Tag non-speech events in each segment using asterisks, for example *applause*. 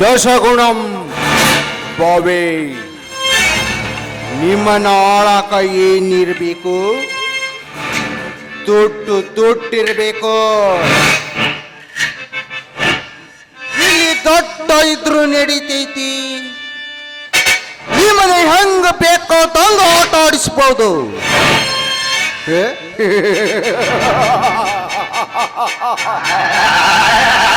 ದಶಗುಣಂ ಬಾವೆ ನಿಮ್ಮನ್ನ ಆಳಾಕ ಏನಿರ್ಬೇಕು ದುಡ್ಡು ತುಟ್ಟಿರಬೇಕು. ಇಲ್ಲಿ ದೊಡ್ಡ ಇದ್ರು ನಡೀತೈತಿ. ನಿಮ್ಮನ್ನ ಹೆಂಗ ಬೇಕೋ ತಂಗ ಆಟ ಆಡಿಸ್ಬೋದು? *laughs*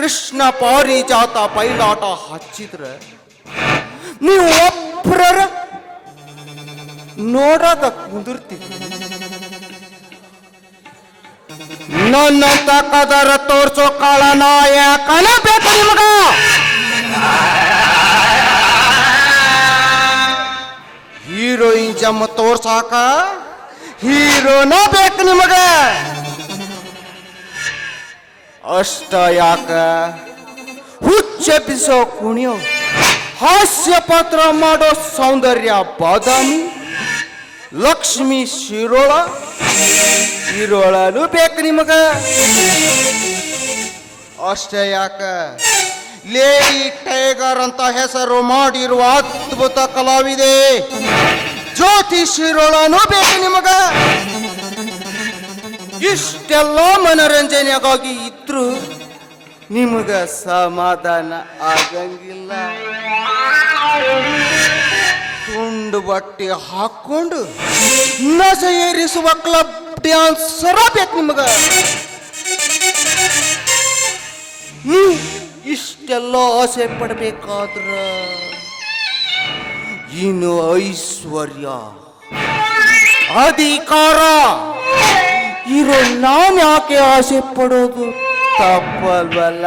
ಕೃಷ್ಣ ಪಾರಿಜಾತ ಪೈಲಾಟ ಹಚ್ಚಿದ್ರೆ ನೀವು ಒಬ್ಬರ ನೋಡದ ಕುಂದಿರ್ತೀವಿ ನನ್ನ ತಕ್ಕದರ ತೋರ್ಸೋ ಕಾಳ ನಾಯ ಬೇಕು ನಿಮಗ. ಹೀರೋಯಿನ್ ಜಮ್ಮ ತೋರ್ಸಾಕ ಹೀರೋನ ಬೇಕು ನಿಮಗ. ಅಷ್ಟ ಯಾಕ? ಹುಚ್ಚೆಬ್ಬಿಸೋ ಕುಣಿಯೋ ಹಾಸ್ಯ ಪಾತ್ರ ಮಾಡೋ ಸೌಂದರ್ಯ ಬಾದಾಮಿ, ಲಕ್ಷ್ಮಿ ಶಿರೋಳ ಶಿರೋಳನು ಬೇಕು ನಿಮಗ. ಅಷ್ಟೇ ಯಾಕ? ಲೇಡಿ ಟೈಗರ್ ಅಂತ ಹೆಸರು ಮಾಡಿರುವ ಅದ್ಭುತ ಕಲಾವಿದೆ. ಜ್ಯೋತಿ ಶಿರೋಳನು ಬೇಕು ನಿಮಗ. ಇಷ್ಟೆಲ್ಲ ಮನೋರಂಜನೆಗಾಗಿ ಇದ್ರು ನಿಮಗ ಸಮಾಧಾನ ಆಗಂಗಿಲ್ಲ. ತುಂಡು ಬಟ್ಟೆ ಹಾಕೊಂಡು ನಸ ಏರಿಸುವ ಕ್ಲಬ್ ಡ್ಯಾನ್ಸರ ಬೇಕು ನಿಮಗ. ಇಷ್ಟೆಲ್ಲ ಆಸೆ ಪಡಬೇಕಾದ್ರ ಇನ್ನು ಐಶ್ವರ್ಯ, ಅಧಿಕಾರ ಇರೋ ನಾನು ಯಾಕೆ ಆಸೆ ಪಡೋದು ತಪ್ಪಲ್ವಲ್ಲ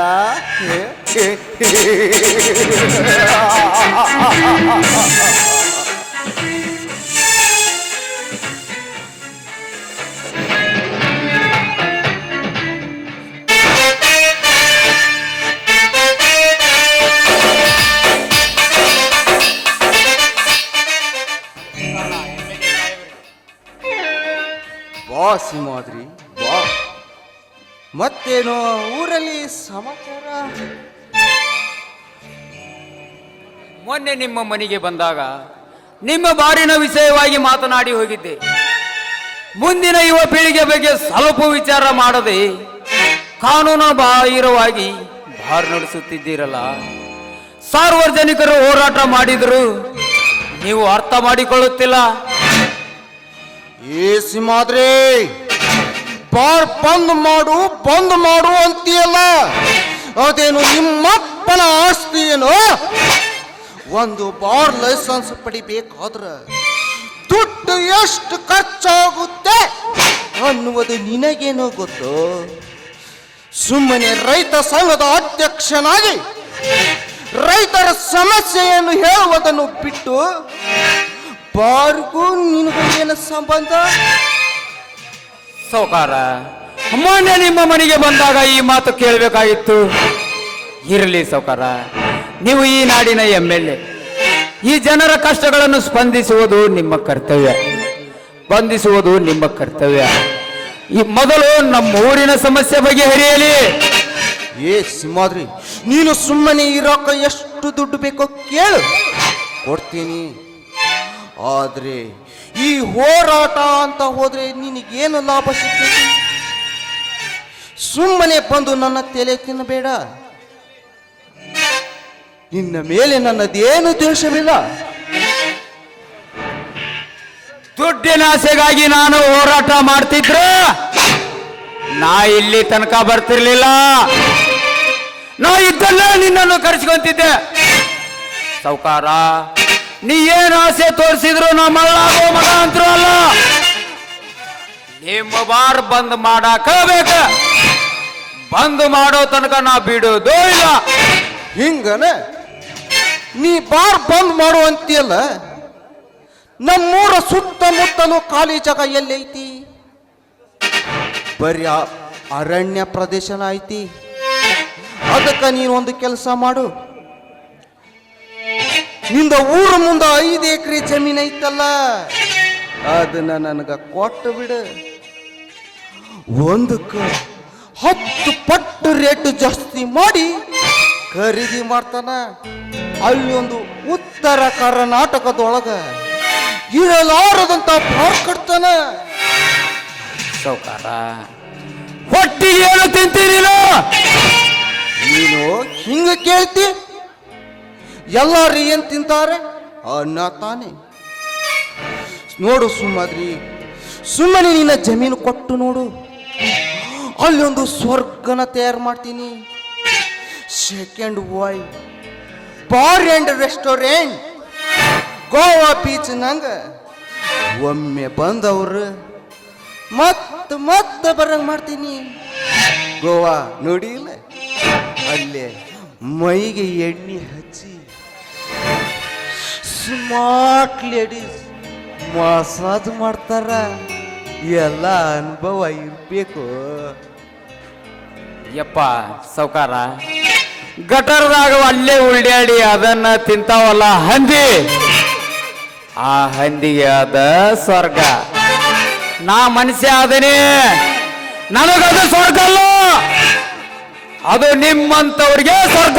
ಬಾ ಸಿಂಹಾದ್ರಿ, ಬಾ. ಮತ್ತೇನೋ ಊರಲ್ಲಿ ಸಮಾಚಾರ? ಮೊನ್ನೆ ನಿಮ್ಮ ಮನೆಗೆ ಬಂದಾಗ ನಿಮ್ಮ ಬಾರಿನ ವಿಷಯವಾಗಿ ಮಾತನಾಡಿ ಹೋಗಿದ್ದೆ. ಮುಂದಿನ ಯುವ ಪೀಳಿಗೆ ಬಗ್ಗೆ ಸ್ವಲ್ಪ ವಿಚಾರ ಮಾಡದೆ ಕಾನೂನು ಬಾಹಿರವಾಗಿ ಬಾರ್ ನಡೆಸುತ್ತಿದ್ದೀರಲ್ಲ. ಸಾರ್ವಜನಿಕರು ಹೋರಾಟ ಮಾಡಿದರು ನೀವು ಅರ್ಥ ಮಾಡಿಕೊಳ್ಳುತ್ತಿಲ್ಲ. ಏ ಸಿಂಹಾದ್ರಿ ಬಾರ್ ಬಂದ್ ಮಾಡು ಬಂದ್ ಮಾಡು ಅಂತೀಯಲ್ಲ. ಅದೇನು ನಿಮ್ಮಪ್ಪನ ಆಸ್ತಿ ಏನು? ಒಂದು ಬಾರ್ ಲೈಸೆನ್ಸ್ ಪಡಿಬೇಕಾದ್ರ ದುಡ್ಡು ಎಷ್ಟು ಖರ್ಚಾಗುತ್ತೆ ಅನ್ನುವುದು ನಿನಗೇನು ಗೊತ್ತು? ಸುಮ್ಮನೆ ರೈತ ಸಂಘದ ಅಧ್ಯಕ್ಷನಾಗಿ ರೈತರ ಸಮಸ್ಯೆಯನ್ನು ಹೇಳುವುದನ್ನು ಬಿಟ್ಟು ಬಾರ್ಗೂ ನಿನಗೂ ಏನು ಸಂಬಂಧ? ಸೌಕಾರ ಮೊನ್ನೆ ನಿಮ್ಮ ಮನೆಗೆ ಬಂದಾಗ ಈ ಮಾತು ಕೇಳಬೇಕಾಗಿತ್ತು. ಇರಲಿ ಸೌಕಾರ ನೀವು ಈ ನಾಡಿನ ಎಂ ಎಲ್ ಎ. ಈ ಜನರ ಕಷ್ಟಗಳನ್ನು ಸ್ಪಂದಿಸುವುದು ನಿಮ್ಮ ಕರ್ತವ್ಯ. ಸ್ಪಂದಿಸುವುದು ನಿಮ್ಮ ಕರ್ತವ್ಯ. ಈ ಮೊದಲು ನಮ್ಮ ಊರಿನ ಸಮಸ್ಯೆ ಬಗೆಹರಿಯಲಿ ಏ ಸಿಂಹಾದ್ರಿ ನೀನು ಸುಮ್ಮನೆ ಇರೋಕ ಎಷ್ಟು ದುಡ್ಡು ಬೇಕೋ ಕೇಳು. ಕೊಡ್ತೀನಿ. ಆದ್ರೆ ಈ ಹೋರಾಟ ಅಂತ ಹೋದ್ರೆ ನಿನಗೇನು ಲಾಭ ಸಿಗ್ತೈತಿ ಸುಮ್ಮನೆ ಬಂದು ನನ್ನ ತಲೆ ತಿನ್ನಬೇಡ. ನಿನ್ನ ಮೇಲೆ ನನ್ನದೇನು ದ್ವೇಷವಿಲ್ಲ. ದುಡ್ಡಿನ ಆಸೆಗಾಗಿ ನಾನು ಹೋರಾಟ ಮಾಡ್ತಿದ್ರ? ನಾ ಇಲ್ಲಿ ತನಕ ಬರ್ತಿರ್ಲಿಲ್ಲ. ನಾ ಇದ್ದಲ್ಲ ನಿನ್ನನ್ನು ಕರೆಸ್ಕೊಂತಿದ್ದೆ. ಸೌಕಾರ ನೀ ಏನು ಆಸೆ ತೋರಿಸಿದ್ರು ನಾ ಮಲ್ಲಾಗೋ ಮಗ ಅಂತರೂ ಅಲ್ಲ. ನಿಮ್ಮ ಬಾರ್ ಬಂದ್ ಮಾಡಾಕ ಬೇಕ? ಬಂದ್ ಮಾಡೋ ತನಕ ನಾ ಬಿಡೋದು ಇಲ್ಲ. ಹಿಂಗನ? ನೀ ಬಾರ್ ಬಂದ್ ಮಾಡು ಅಂತೀಯಲ್ಲ? ನಮ್ಮೂರ ಸುತ್ತಮುತ್ತಲು ಖಾಲಿ ಜಾಗ ಎಲ್ಲೈತಿ? ಬರೀ ಅರಣ್ಯ ಪ್ರದೇಶನ ಐತಿ ಅದಕ್ಕೆ ಒಂದು ಕೆಲಸ ಮಾಡು. ನಿಂದ ಊರ ಮುಂದ ಐದು ಎಕರೆ ಜಮೀನ್ ಐತಲ್ಲ? ಅದನ್ನ ನನಗ ಕೊಟ್ಟು ಬಿಡು. ಒಂದಕ್ಕ ಹತ್ತು ಪಟ್ಟು ರೇಟ್ ಜಾಸ್ತಿ ಮಾಡಿ ಖರೀದಿ ಮಾಡ್ತಾನ. ಅಲ್ಲಿ ಒಂದು ಉತ್ತರ ಕರ್ನಾಟಕದೊಳಗ ಇರಲಾರದಂತ ಬಾರ್ ಕಟ್ತಾನ. ಸೌಕಾರ ಹೊಟ್ಟಿಗೆ ಏನು ತಿಂತೀರಿಲ್ಲ? ನೀನು ಹಿಂಗ ಕೇಳ್ತಿ? ಎಲ್ಲಾರು ಏನು ತಿಂತಾರೆ? ಅನ್ನ ತಾನೆ. ನೋಡು ಸುಮ್ಮದ್ರಿ ಸುಮ್ಮನೆ ನಿನ್ನ ಜಮೀನು ಕೊಟ್ಟು ನೋಡು. ಅಲ್ಲಿ ಒಂದು ಸ್ವರ್ಗನ ತಯಾರು ಮಾಡ್ತೀನಿ. Second Y bar and restaurant Goa beach ನಂಗ. ಒಮ್ಮೆ ಬಂದವರು, ಮತ್ತ ಮತ್ತೆ ಬರಂಗ್ ಮಾಡ್ತೀನಿ. ಗೋವಾ ನೋಡಿ ಇಲ್ಲ ಅಲ್ಲೇ ಮೈಗೆ ಎಣ್ಣೆ ಹಚ್ಚಿ. ಸ್ಮಾರ್ಟ್ ಲೇಡೀಸ್ ಮಸಾಜ್ ಮಾಡ್ತಾರ. ಎಲ್ಲ ಅನುಭವ ಇರ್ಬೇಕು. ಯಪ್ಪ ಸೌಕಾರ ಗಟರ್ದಾಗ ಅಲ್ಲೇ ಉಳ್ಳಾಡಿ ಅದನ್ನ ತಿಂತಾವಲ್ಲ ಹಂದಿ? ಆ ಹಂದಿಗೆ ಅದ ಸ್ವರ್ಗ. ನಾ ಮನುಷ್ಯ ಅದನೇ ನನಗದು ಸ್ವರ್ಗ ಅಲ್ಲ. ಅದು ನಿಮ್ಮಂತವ್ರಿಗೆ ಸ್ವರ್ಗ.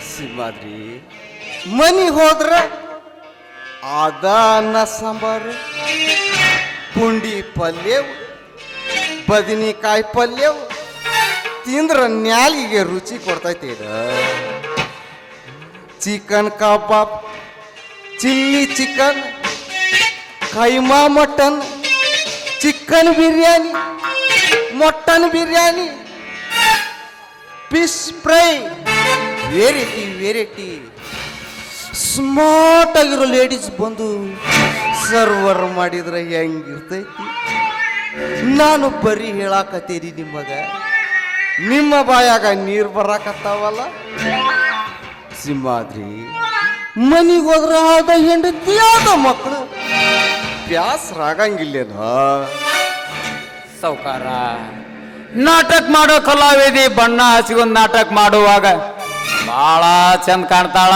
ಸಿಂಹಾದ್ರಿ. ಮನಿಗೆ ಹೋದ್ರ ಅನ್ನ ಸಾಂಬಾರು, ಪುಂಡಿ ಪಲ್ಯವು, ಬದನಿಕಾಯಿ ಪಲ್ಯವು ತಿಂದ್ರ ನ್ಯಾಲಿಗೆ ರುಚಿ ಕೊಡ್ತೈತಿ ಇದು. Chicken kebab, chilli chicken, keema mutton, chicken biryani mutton biryani, fish fry variety variety smart ಆಗಿರೋ ಲೇಡೀಸ್ ಬಂದು ಸರ್ವರ್ ಮಾಡಿದ್ರೆ ಹೆಂಗಿರ್ತೈತಿ? ನಾನು ಬರೀ ಹೇಳಾಕತ್ತೀರಿ ನಿಮಗ ನಿಮ್ಮ ಬಾಯಾಗ ನೀರು ಬರಾಕತ್ತಾವಲ್ಲ? ಸಿಂಹಾದ್ರಿ, ಮನಿಗೆ ಹೋದ್ರೆ ಆದ ಹೆಂಡತಿ ಆದ ಮಕ್ಕಳು ಬ್ಯಾಸರಾಗಂಗಿಲ್ಲೇನ ಸೌಕಾರ ನಾಟಕ ಮಾಡೋ ಕಲಾವಿದಿ ಬಣ್ಣ ಹಸಿಗೊಂದು ನಾಟಕ ಮಾಡುವಾಗ ಬಹಳ ಚಂದ ಕಾಣ್ತಾಳ.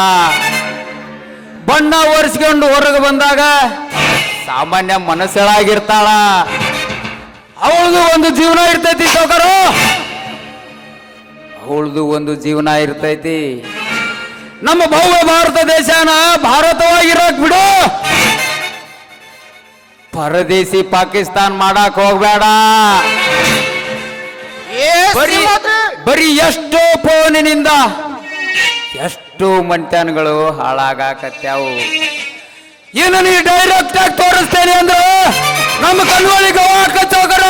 ಬಣ್ಣ ಒರೆಸ್ಕೊಂಡು ಹೊರಗೆ ಬಂದಾಗ ಸಾಮಾನ್ಯ ಮನಸ್ಸಳಾಗಿರ್ತಾಳ. ಅವಳದು ಒಂದು ಜೀವನ ಇರ್ತೈತಿ ಸೌಕರ ಅವಳದು ಒಂದು ಜೀವನ ಇರ್ತೈತಿ. ನಮ್ಮ ಭವ್ಯ ಭಾರತ ದೇಶನ ಭಾರತವಾಗಿರೋಕ್ ಬಿಡು. ಪರದೇಸಿ ಪಾಕಿಸ್ತಾನ್ ಮಾಡಕ್ ಹೋಗ್ಬೇಡ. ಬರೀ ಬರೀ ಎಷ್ಟೋ ಫೋನಿನಿಂದ ಎಷ್ಟೋ ಮಂಟನ್ಗಳು ಹಾಳಾಗಾಕತ್ಯಾವು. ಏನು ನೀ ಡೈರೆಕ್ಟ್ ಆಗಿ ತೋರಿಸ್ತೇನೆ ಅಂದ್ರೆ ನಮ್ಮ ಕನ್ವಳಿ ಗವಾಕತ್ತಾಗರ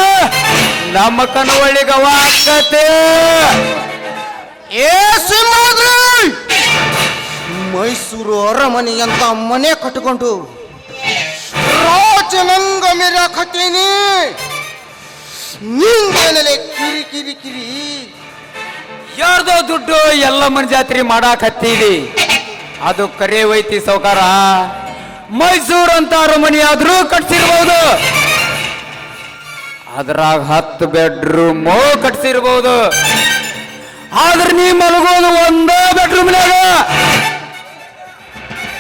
ನಮ್ಮ ಕನ್ವಳಿ ಗವಾಕತೆ ಏ ಮೈಸೂರು ಅರಮನೆ ಅಂತ ಮನೆ ಕಟ್ಕೊಂಡು ರಾಜನಂಗ ಮೆರಾಕತ್ತೀನಿ ನಿಂಗೇನಲೆ ಕಿರಿ ಕಿರಿ ಕಿರಿ. ಯಾರ್ದೋ ದುಡ್ಡು ಎಲ್ಲ ಮನೆ ಜಾತ್ರೆ ಮಾಡಾಕ್ ಹತ್ತೀವಿ ಅದು ಕರೆ ವೈತಿ ಸೌಕಾರ. ಮೈಸೂರು ಅಂತ ಅರಮನೆ ಆದ್ರೂ ಕಟ್ಸಿರ್ಬೋದು. ಅದ್ರಾಗ ಹತ್ತು ಬೆಡ್ರೂಮ್ ಕಟ್ಸಿರ್ಬೋದು. ಆದ್ರೆ ನೀ ಮಲಗೋದು ಒಂದೇ ಬೆಡ್ರೂಮ್ನಾಗ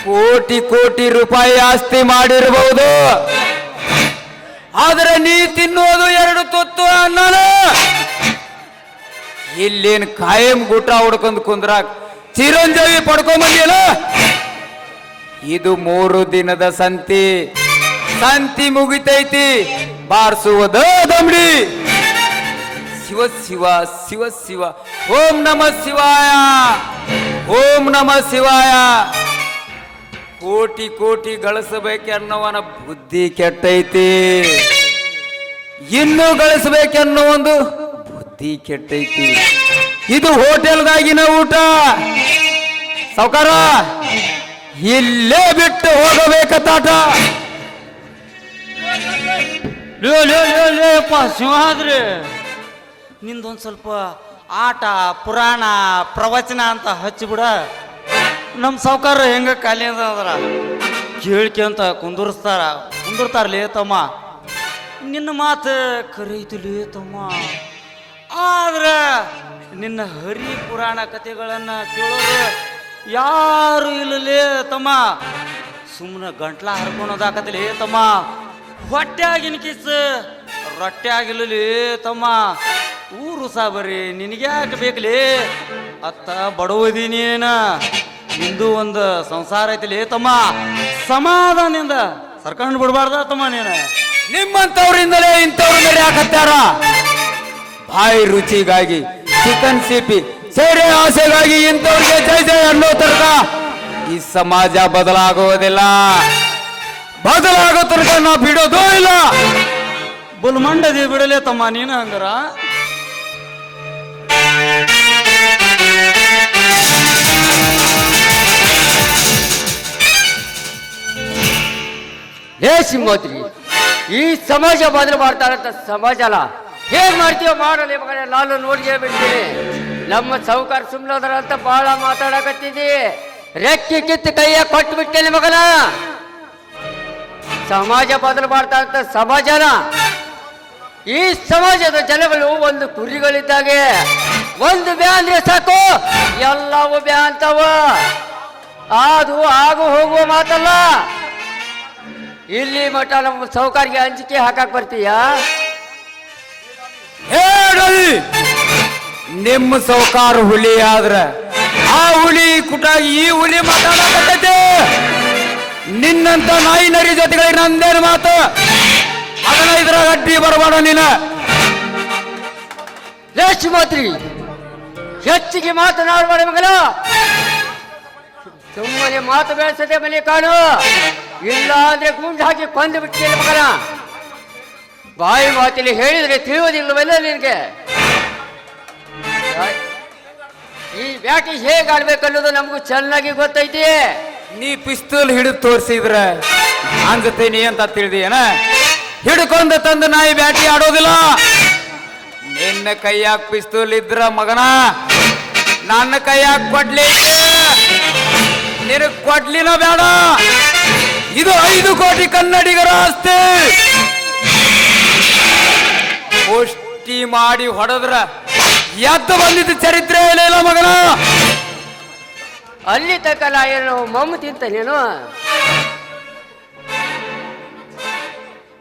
ಕೋಟಿ ಕೋಟಿ ರೂಪಾಯಿ ಆಸ್ತಿ ಮಾಡಿರ್ಬಹುದು ಆದ್ರೆ ನೀ ತಿನ್ನೋದು ಎರಡು ತುತ್ತು ಅನ್ನನ. ಇಲ್ಲೇನ್ ಕಾಯಂ ಗುಟ್ಟ ಹುಡ್ಕೊಂಡು ಕುಂದ್ರಾಕ್ ಚಿರಂಜೀವಿ ಪಡ್ಕೊಂಬಂದಿಯಲ್ಲ ಇದು ಮೂರು ದಿನದ ಸಂತಿ. ಸಂತಿ ಮುಗಿತೈತಿ. ಬಾರಿಸುವುದ ದಮಡಿ ಶಿವ ಶಿವ ಶಿವ ಶಿವ. ಓಂ ನಮ ಶಿವಾಯ. ಓಂ ನಮ ಶಿವಾಯ. ಕೋಟಿ ಕೋಟಿ ಗಳಿಸಬೇಕೆನ್ನುವನ ಬುದ್ಧಿ ಕೆಟ್ಟೈತಿ. ಇನ್ನೂ ಗಳಿಸಬೇಕೆನ್ನೋ ಒಂದು ಬುದ್ಧಿ ಕೆಟ್ಟೈತಿ. ಇದು ಹೋಟೆಲ್ದಾಗಿನ ಊಟ. ಸೌಕಾರ ಇಲ್ಲೇ ಬಿಟ್ಟು ಹೋಗಬೇಕ ತಾಟ. ಲೇ ಲೇ ಲೇ ಲೇಪ್ಪ ಸಿಂಹಾದ್ರಿ. ನಿಂದೊಂದು ಸ್ವಲ್ಪ ಆಟ, ಪುರಾಣ, ಪ್ರವಚನ ಅಂತ ಹಚ್ಚಿಬಿಡ. ನಮ್ಮ ಸಾವುಕಾರ ಹೆಂಗ ಖಾಲಿ ಅದ್ರ ಕೇಳ್ಕೊಂತ ಕುಂದುರ್ಸ್ತಾರ. ಕುಂದಿರ್ತಾರಲೇ ತಮ್ಮ. ನಿನ್ನ ಮಾತು ಕರೀತಿಲೇ ತಮ್ಮ. ಆದ್ರ ನಿನ್ನ ಹರಿ ಪುರಾಣ ಕಥೆಗಳನ್ನು ಕೇಳೋದು ಯಾರು ಇಲ್ಲಲೇ ತಮ್ಮ? ಸುಮ್ಮನೆ ಗಂಟ್ಲ ಹರ್ಕೊಳೋದಾಕತ್ತಲೇ ತಮ್ಮ? ಹೊಟ್ಟೆಯಾಗಿನ ಕಿಸ್ ರೊಟ್ಟೆ ಆಗಿಲ್ಲಲೇ ತಮ್ಮ? ಊರು ಸಾಬರಿ ನಿನಗ್ಯಾಕೆ ಬೇಕಲೇ? ಅತ್ತ ಬಡವದಿ ನೀನ ನಿಂದು ಒಂದು ಸಂಸಾರ ಐತಿಲೇ ತಮ್ಮ? ಸಮಾಧಾನದಿಂದ ಸರ್ಕಂಡು ಬಿಡಬಾರ್ದ ತಮ್ಮ ನೀನು? ನಿಮ್ಮಂತವ್ರಿಂದಲೇ ಮೇಲೆ ಮೆರೆಯಾಕತ್ಯಾರ ಬಾಯಿ ರುಚಿಗಾಗಿ ಚಿಕನ್ ಸಿಪಿ ಸೇರೆ ಆಸೆಗಾಗಿ ಇಂಥವ್ರಿಗೆ ಜೈ ಜೈ ಅನ್ನೋ ತರ್ಕ ಈ ಸಮಾಜ ಬದಲಾಗುವುದಿಲ್ಲ. ಬದಲಾಗೋ ತನಕ ನಾ ಬಿಡೋದೂ ಇಲ್ಲ. ಬುಲ್ಮಂಡದಿ ಬಿಡಲೇ ತಮ್ಮ ನೀನು ಹಂಗಾರ. ಏ ಸಿಂಗೋತ್ರಿ ಈ ಸಮಾಜ ಬದಲು ಮಾಡ್ತಾರಂತ ಸಮಾಜ ಅಲ್ಲ. ಹೇಗ್ ಮಾಡ್ತೀವ ಮಾಡಲಿ ಇವಾಗ ಲಾಲು ನೋಡಿಗೆ ಬಿಡ್ತೀನಿ ನಮ್ಮ ಸಾಹುಕಾರ ಸುಮ್ಮನದ್ರ ಅಂತ ಬಹಳ ಮಾತಾಡಕತ್ತಿದ್ದಿ. ರೆಕ್ಕಿ ಕಿತ್ತು ಕೈಯ ಕೊಟ್ಟು ಬಿಟ್ಟೇನೆ ಮಗನ. ಸಮಾಜ ಬದಲು ಮಾಡ್ತಾರಂತ ಸಮಾಜನ. ಈ ಸಮಾಜದ ಜನಗಳು ಒಂದು ಕುರಿಗಳಿದ್ದಾಗೆ. ಒಂದು ಬ್ಯಾ ಸಾಕು. ಎಲ್ಲವೂ ಬ್ಯಾ ಅಂತವ ಅದು ಆಗು ಹೋಗುವ ಮಾತಲ್ಲ. ಇಲ್ಲಿ ಮಠ ನಮ್ಮ ಸೌಕರ್ಯ ಹಂಚಿಕೆ ಹಾಕಕ್ ಬರ್ತೀಯಾ? ಹೇಳಿ. ನಿಮ್ಮ ಸೌಕಾರ ಹುಲಿ ಆದ್ರ ಆ ಹುಲಿ ಕುಟ ಈ ಹುಲಿ ಮಾತಾಡಕತ್ತೈತೆ. ನಿನ್ನಂತ ನಾಯಿ ನರಿ ಜೊತೆಗಳಿಗೆ ನಂದೇನು ಮಾತು? ಅದನ್ನ ಇದ್ರಾಗ ಅಡ್ಡಿ ಬರಬೇಡ ನೀನ. ರೇಷ್ಮಾತ್ರಿ ಹೆಚ್ಚಿಗೆ ಮಾತನಾಡಬೇಡ ಮಗಲ ಸುಮ್ಮನೆ ಮಾತು ಬೆಳೆಸದೆ ಮನೆ ಕಾಣು. ಇಲ್ಲ ಅಂದ್ರೆ ಗುಂಡು ಹಾಕಿ ಕೊಂದು ಬಿಟ್ಟಿಲ್ಲ ಮಗನ. ಬಾಯಿ ಮಾತಿಲಿ ಹೇಳಿದ್ರೆ ತಿಳಿಯೋದಿಲ್ಲವಲ್ಲ ನಿನಗೆ. ಈ ಬ್ಯಾಟಿ ಹೇಗೆ ಆಡ್ಬೇಕನ್ನೋದು ನಮಗೂ ಚೆನ್ನಾಗಿ ಗೊತ್ತೈತಿ. ನೀ ಪಿಸ್ತೂಲ್ ಹಿಡಿದು ತೋರಿಸಿದ್ರ ನೀ ಅಂತ ತಿಳಿದೇನ ಹಿಡ್ಕೊಂಡು ತಂದು ನಾಯಿ ಬ್ಯಾಟಿ ಆಡೋದಿಲ್ಲ. ನಿನ್ನ ಕೈಯಾಗ ಪಿಸ್ತೂಲ್ ಇದ್ರ ಮಗನ, ನನ್ನ ಕೈಯಾಗ ಕೊಡ್ಲಿ ನಿನಗ್ ಕೊಡ್ಲಿನ ಬೇಡ. ಇದು ಐದು ಕೋಟಿ ಕನ್ನಡಿಗರ ಆಸ್ತಿ. ಮುಷ್ಟಿ ಮಾಡಿ ಹೊಡೆದ್ರ ಎದ್ದು ಬಂದಿದ್ದು ಚರಿತ್ರೆ ಇಲ್ಲ ಮಗನ? ಅಲ್ಲಿ ತಕ್ಕಲ್ಲ ನಾ ಏನು ಮಮ್ಮ ತಿಂತ ನೀನು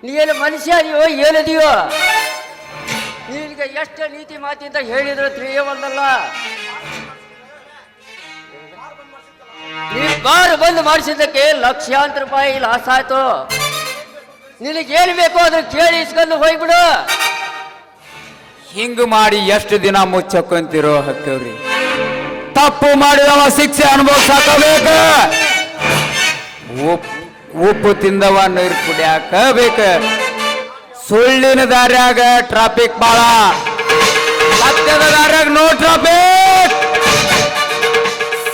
ನೀನು ಮನುಷ್ಯ ಅದೀಯೋ ಏನದಿಯೋ? ನೀನ್ಗೆ ಎಷ್ಟು ನೀತಿ ಮಾತಿಂತ ಹೇಳಿದ್ರು ತಿಳಿಯವಲ್ಲಲ್ಲ ನೀ ಬಾರು ಬಂದು ಮಾಡಿಸಿದ್ದಕ್ಕೆ ಲಕ್ಷಾಂತರ ರೂಪಾಯಿ ಲಾಸ್ ಆಯ್ತು. ನಿನಗೇನು ಬೇಕೋ ಅದನ್ನ ಕೇಳಿ ಇಸ್ಕೊಂಡು ಹೋಗ್ಬಿಡು. ಹಿಂಗ್ ಮಾಡಿ ಎಷ್ಟು ದಿನ ಮುಚ್ಚಕೊಂತಿರೋ ಹಕ್ಕವ್ರಿ ತಪ್ಪು ಮಾಡಿದವ ಶಿಕ್ಷೆ ಅನುಭವಿಸಾಕಬೇಕ? ಉಪ್, ಉಪ್ಪು ತಿಂದವ ನೀರು ಕುಡಿಯಾಕ ಬೇಕ ಸುಳ್ಳಿನ ದಾರ್ಯಾಗ ಟ್ರಾಫಿಕ್ ಬಾಳ. ಸತ್ಯದ ದಾರ್ಯಾಗ ನೋ ಟ್ರಾಫಿಕ್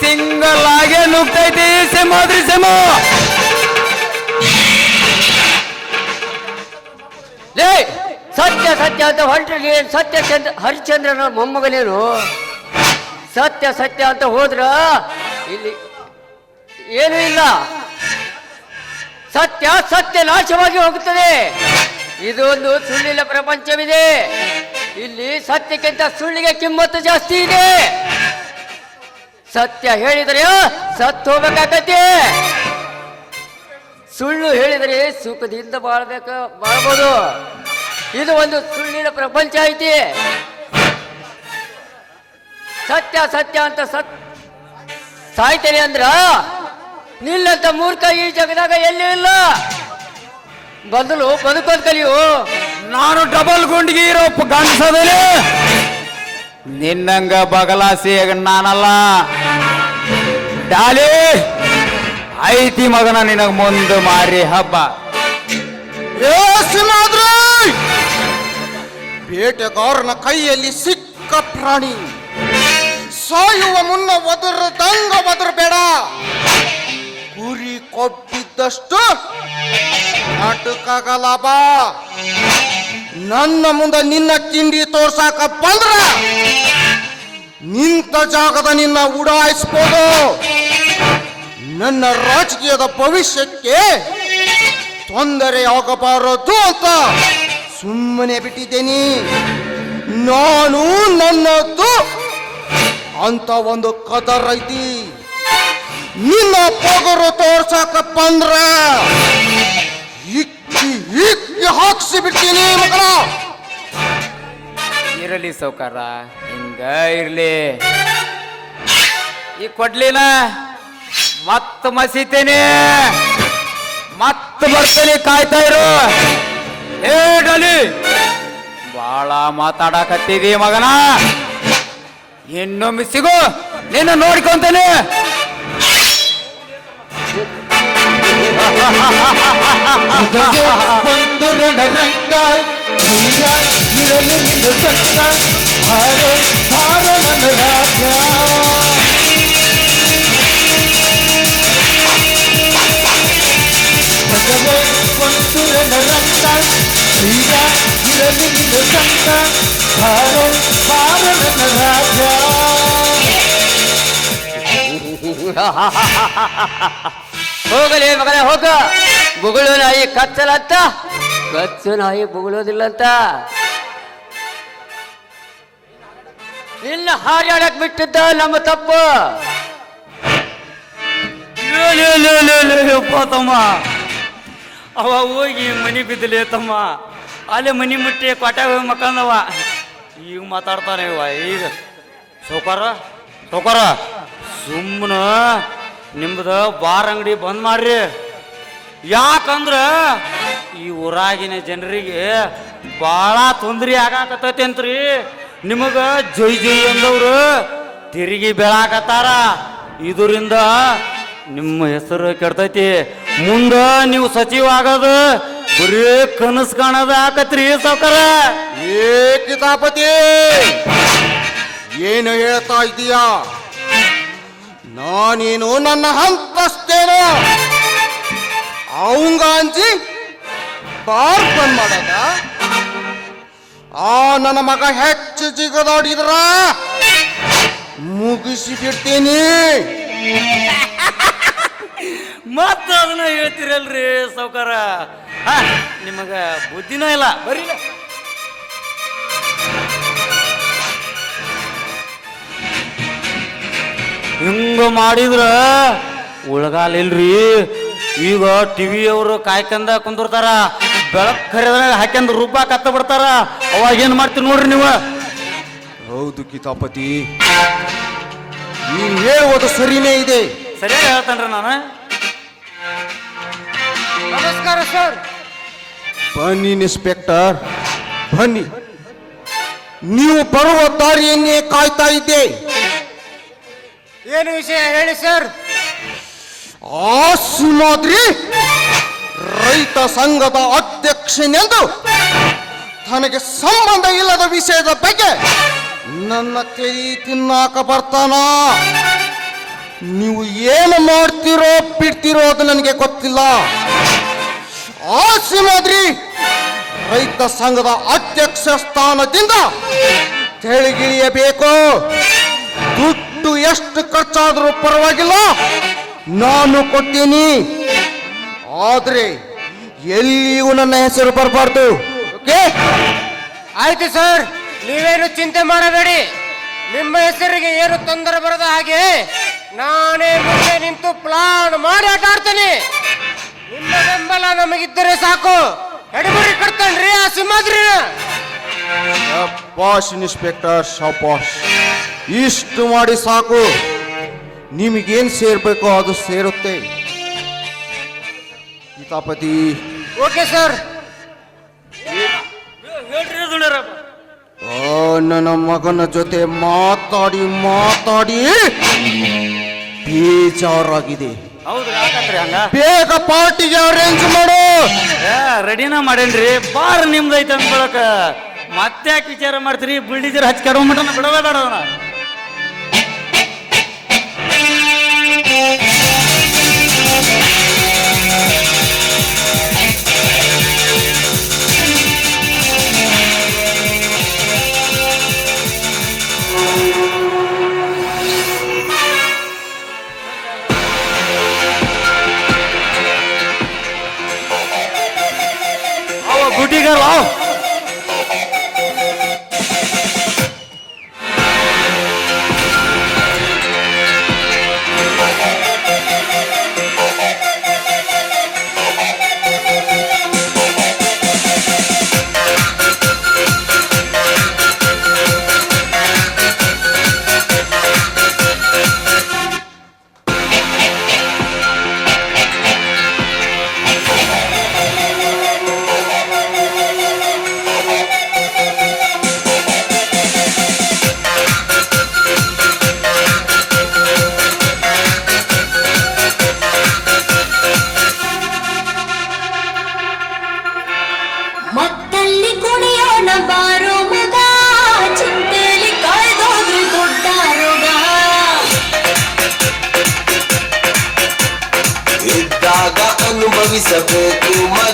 ಸಿಂಗಲ್ ಆಗೇ ನುಗ್ತೈತಿ ಸಿಂಹಾದ್ರಿ ಸಿಂಹ ಸತ್ಯ ಸತ್ಯ ಅಂತ ನೀನ್ ಸತ್ಯ ಚಂದ್ರ, ಹರಿಶ್ಚಂದ್ರನ ಮೊಮ್ಮಗನೇನು? ಸತ್ಯ ಸತ್ಯ ಅಂತ ಹೋದ್ರ ಇಲ್ಲಿ ಏನೂ ಇಲ್ಲ. ಸತ್ಯ ಸತ್ಯ ನಾಶವಾಗಿ ಹೋಗುತ್ತದೆ. ಇದೊಂದು ಸುಳ್ಳಿನ ಪ್ರಪಂಚವಿದೆ. ಇಲ್ಲಿ ಸತ್ಯಕ್ಕಿಂತ ಸುಳ್ಳಿಗೆ ಕಿಮ್ಮತ್ತು ಜಾಸ್ತಿ ಇದೆ. ಸತ್ಯ ಹೇಳಿದರೆ ಸತ್ತು ಹೋಗ್ಬೇಕಾಗತ್ತೆ. ಸುಳ್ಳು ಹೇಳಿದರೆ ಸುಖದಿಂದ ಬಾಳ್ಬೇಕ, ಬಾಳ್ಬೋದು. ಇದು ಒಂದು ಸುಳ್ಳಿನ ಪ್ರಪಂಚ ಐತಿ. ಸತ್ಯ ಸತ್ಯ ಅಂತ ಸತ್ ಸಾಯ್ತೇನೆ ಅಂದ್ರ ನಿಲ್ಲಂತ ಮೂರ್ಖ ಈ ಜಗದಾಗ ಎಲ್ಲಿ ಇಲ್ಲ? ಬದಲು ಬದುಕೋದ್ ಕಲಿಯು. ನಾನು ಡಬಲ್ ಗುಂಡಿಗೆ ಇರೋ ಗಂಡಸದಲ್ಲಿ. ನಿನ್ನಂಗ ಬಗಲಾಸಿ ನಾನಲ್ಲ. ಡಾಲಿ ಐತಿ ಮಗನ ನಿನಗ ಮುಂದೆ ಮಾರಿ ಹಬ್ಬ. ಏ ಸಿಂಹಾದ್ರಿ! ಬೇಟೆಗಾರನ ಕೈಯಲ್ಲಿ ಸಿಕ್ಕ ಪ್ರಾಣಿ. ಸಾಯುವ ಮುನ್ನ ಒದರದಂಗ ಒದರಬೇಡ. ಗುರಿ ಕೊಟ್ಟಿದ್ದಷ್ಟು ನಾಟಕಾಗಲ್ಲ ಬಾ ನನ್ನ ಮುಂದೆ ನಿನ್ನ ಕಿಂಡಿ ತೋರ್ಸಾಕ ಬಂದ್ರ ನಿಂತ ಜಾಗದ ನಿನ್ನ ಉಡಾಯಿಸ್ಬೋದು. ನನ್ನ ರಾಜಕೀಯದ ಭವಿಷ್ಯಕ್ಕೆ ತೊಂದರೆಯಾಗಬಾರದು ಅಂತ ಸುಮ್ಮನೆ ಬಿಟ್ಟಿದ್ದೇನೆ. ನಾನು ನನ್ನದ್ದು ಅಂತ ಒಂದು ಕದರ್ ಐತಿ. ನಿನ್ನ ಪೊಗರು ತೋರ್ಸಕ ಬಂದ್ರ ಇಕ್ಕಿ ಇಕ್ಕಿ ಹಾಕ್ಸಿ ಬಿಡ್ತೀನಿ ಮಕ್ಕಳ ಇರಲಿ ಸೌಕಾರ, ಹಿಂಗ ಇರ್ಲಿ. ಈ ಕೊಡ್ಲಿಲ್ಲ ಮತ್ತ ಮಸೀತೇನೆ. ಮತ್ತ ಬರ್ತೇನೆ ಕಾಯ್ತಾ ಇರು. ಏ, ಡಲಿ! ಬಾಳ ಮಾತಾಡಕತ್ತಿದಿ ಮಗನ. ಇನ್ನೊಮ್ಮೆ ಸಿಗು, ನಿನ್ನ ನೋಡ್ಕೊಂತೇನೆ. ಒಂದು ರಣರಂಗ ಇರಲಿ ನಿನ್ನ ಸಂಗ ಹಾರೋ ಹಾರೋ ನನ್ನ ರಾಜ ಹೋಗಲಿ ಮಗನೇ, ಹೋಗ. ಬುಗುಳು ನಾಯಿ ಕಚ್ಚಲತ್ತ ಕಚ್ಚು ನಾಯಿ ಬುಗುಳೋದಿಲ್ಲಂತ. ನಿನ್ನ ಹಾರಾಡಕ್ ಬಿಟ್ಟಿದ್ದ ನಮ್ಮ ತಪ್ಪು. ತಮ್ಮ. ಅವ ಹೋಗಿ ಮನಿ ಬಿದ್ದಲೇ ತಮ್ಮ. ಅಲ್ಲೇ ಮನಿ ಮುಟ್ಟಿ ಕೊಟ್ಟಾಗ ಹೋಗಿ ಮಕ್ಕಂದವ ಈಗ ಮಾತಾಡ್ತಾನೆ ಇವ, ಈಗ. ಸೌಕಾರ ಸೌಕಾರ. ಸುಮ್ಮನ ನಿಮ್ದು ಬಾರ್ ಅಂಗಡಿ ಬಂದ್ ಮಾಡ್ರಿ. ಯಾಕಂದ್ರ ಈ ಊರಾಗಿನ ಜನರಿಗೆ ಭಾಳ ತೊಂದ್ರೆ ಆಗಾಕತ್ತೈತಿ ಅಂತ್ರಿ ನಿಮಗ ಜೈ ಜೈ ಅಂದವ್ರು ತಿರುಗಿ ಬೆಳಾಕತ್ತಾರ. ಇದರಿಂದ ನಿಮ್ಮ ಹೆಸರು ಕೆಡ್ತೈತಿ. ಮುಂದೆ ನೀವು ಸಚಿವ ಆಗೋದು ಬರೀ ಕನಸು ಕಾಣದ ಆಕತ್ರಿ ಸೌಕರ ಏ ಕಿತಾಪತಿ! ಏನು ಹೇಳ್ತಾ ಇದ್ದೀಯಾ? ನಾನೇನು ನನ್ನ ಹಂತಸ್ತೇನೋ ಅವಂಗ ಅಂಜಿ ಬಾರ್ ಬಂದ್ ಆ ನನ್ನ ಮಗ ಹೆಚ್ಚು ಜಿಗದಾಡಿದ್ರ? ಮುಗಿಸಿ ಬಿಡ್ತೀನಿ. ಮತ್ತ ಅದನ್ನ ಹೇಳ್ತಿರಲ್ರಿ ಸೌಕಾರ ಹಾ ನಿಮಗ ಬುದ್ಧಿನ ಇಲ್ಲ. ಬರೀ ಹಿಂಗ ಮಾಡಿದ್ರ ಉಳಗಾಲ ಇಲ್ರಿ. ಈಗ ಟಿವಿ ಅವರು ಕಾಯ್ಕಂದ ಕುಂದಿರ್ತಾರ. ಬೆಳಕ್ ಕರೆದಾಗ ಹಾಕ್ಯಂದ್ ರೂಪ ಕತ್ತ ಬಿಡ್ತಾರ. ಅವಾಗ ಏನ್ ಮಾಡ್ತೀರಿ ನೋಡ್ರಿ ನೀವು? ಹೌದು ಕಿತಾಪತಿ. ನೀನ್ ಹೇಳುವುದು ಸರಿನೇ ಇದೆ. ಸರಿಯಾಗಿ ಹೇಳ್ತಾನ್ರಿ ನಾನು. ನಮಸ್ಕಾರ ಸರ್. ಬನ್ನಿ ಇನ್ಸ್ಪೆಕ್ಟರ್ ಬನ್ನಿ. ನೀವು ಬರುವ ದಾರಿಯನ್ನೇ ಕಾಯ್ತಾ ಇದ್ದೆ. ಏನು ವಿಷಯ ಹೇಳಿ ಸರ್? ಆ ಸುಮಾದ್ರಿ ರೈತ ಸಂಘದ ಅಧ್ಯಕ್ಷನೆಂದು ತನಗೆ ಸಂಬಂಧ ಇಲ್ಲದ ವಿಷಯದ ಬಗ್ಗೆ ನನ್ನ ಕೈ ತಿನ್ನಾಕ ಬರ್ತಾನ? ನೀವು ಏನು ಮಾಡ್ತೀರೋ ಬಿಡ್ತೀರೋ ಅದು ನನಗೆ ಗೊತ್ತಿಲ್ಲ. ಆ ಸಿಮಾದ್ರಿ ರೈತ ಸಂಘದ ಅಧ್ಯಕ್ಷ ಸ್ಥಾನದಿಂದ ತೆಳಗಿಳಿಯಬೇಕು. ದುಡ್ಡು ಎಷ್ಟು ಖರ್ಚಾದರೂ ಪರವಾಗಿಲ್ಲ. ನಾನು ಕೊಡ್ತೀನಿ. ಆದ್ರೆ ಎಲ್ಲಿಯೂ ನನ್ನ ಹೆಸರು ಬರಬಾರ್ದು. ಓಕೆ? ಆಯ್ತು ಸರ್. ನೀವೇನು ಚಿಂತೆ ಮಾಡಬೇಡಿ. ನಿಮ್ಮ ಹೆಸರಿಗೆ ಏನು ತೊಂದರೆ ಬರದ ಹಾಗೆ ನಾನೇ ಮುಂದೆ ನಿಂತು ಪ್ಲಾನ್ ಮಾಡಿ ಆಟ ಆಡ್ತೇನೆ. ನಿಮ್ಮ ಬೆಂಬಲ ನಮಗಿದ್ದರೆ ಸಾಕು. ಎಡಬರಿ ಕಟ್ತಾನ್ರಿ ಆ ಸಿಂಹಾದ್ರಿನ. ಶಪಾಷ್ ಇನ್ಸ್ಪೆಕ್ಟರ್ ಶಪಾಷ್ ಇಷ್ಟು ಮಾಡಿ ಸಾಕು. ನಿಮಗೇನು ಸೇರ್ಬೇಕೋ ಅದು ಸೇರುತ್ತೆ. Geetapati okay sir. ಆ ನನ್ನ ಮಗನ ಜೊತೆ ಮಾತಾಡಿ ಮಾತಾಡಿ. ಬೇಜಾರಾಗಿದೆ. ಯಾಕತ್ರಿ ಹಂಗ? ಬೇಗ ಪಾರ್ಟಿಗೆ ಅರೇಂಜ್ ಮಾಡು. ಏ, ರೆಡಿನ ಮಾಡೇನ್ರಿ? ಬಾರ್ ನಿಮ್ದೈತೆ ಐತೆ ಅಂದ್ಕೊಳಕ. ಮತ್ತೆ ಯಾಕೆ ವಿಚಾರ ಮಾಡ್ತೀರಿ? ಬಿಲ್ಡಿಜರ್ ಹಚ್ಚಿ ಕೆಡವ ಮಟನ ಬಿಡೋದ ಬೇಡ ಅದನ್ನ love you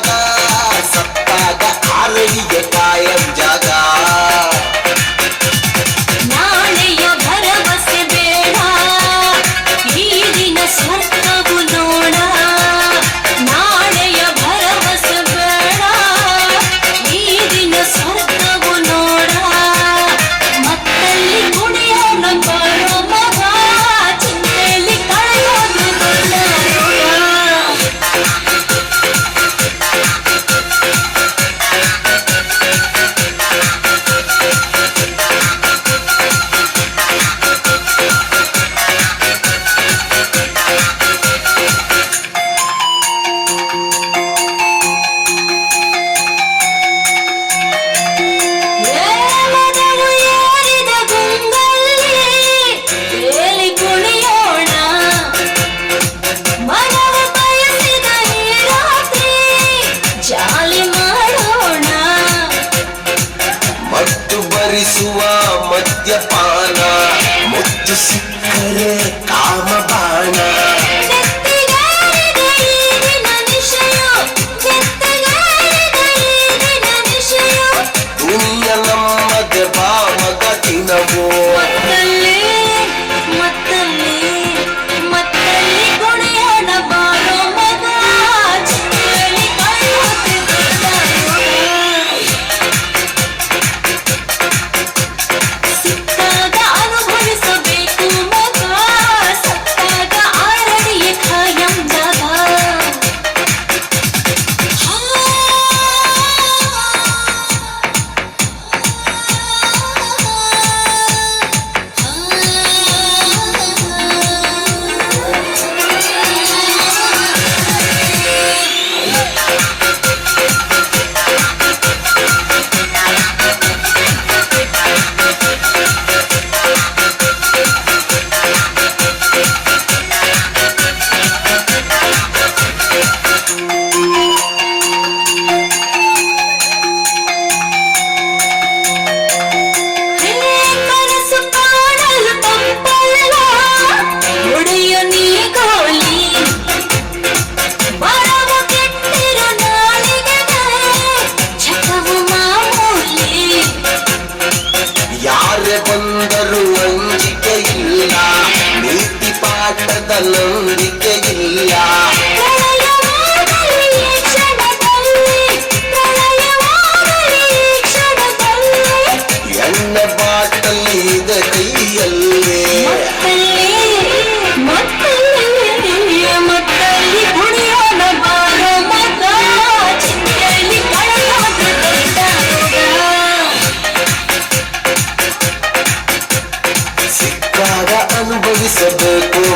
ಜಗದ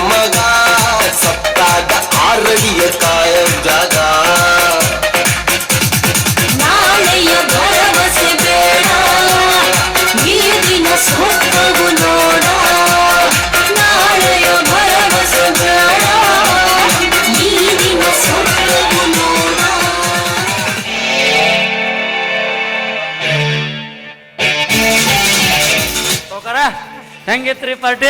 ಮಗ ಸತ್ತಾಗ ಆರಡಿಯ ಕಾಯ ಜಾಗ ನಾಳೆಯ ಭರವಸೆ ಬೇಡ ಈ ದಿನ ಸ್ವಸ್ಥವು ನೋಡ ನಾಳೆಯ ಭರವಸೆ ಬೇಡ ಈ ದಿನ ಸ್ವಸ್ಥವು ನೋಡ ಹೆಂಗಿತ್ರಿ ಪಾರ್ಟಿ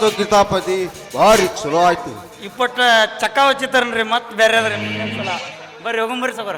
ಮತ್ತು ಗೀತಾಪತಿ ಭಾರಿ ಚಲೋ ಆಯ್ತು. ಇಪ್ಪಟ್ಟು ಚಕ್ಕ ಹಚ್ಚಿತ್ತಾರನ್ರಿ ಮತ್ತೆ ಬೇರೆ ಅದ್ರಿ ಬರ್ರಿ ಹೋಗಂಬರಿ ಸಬರ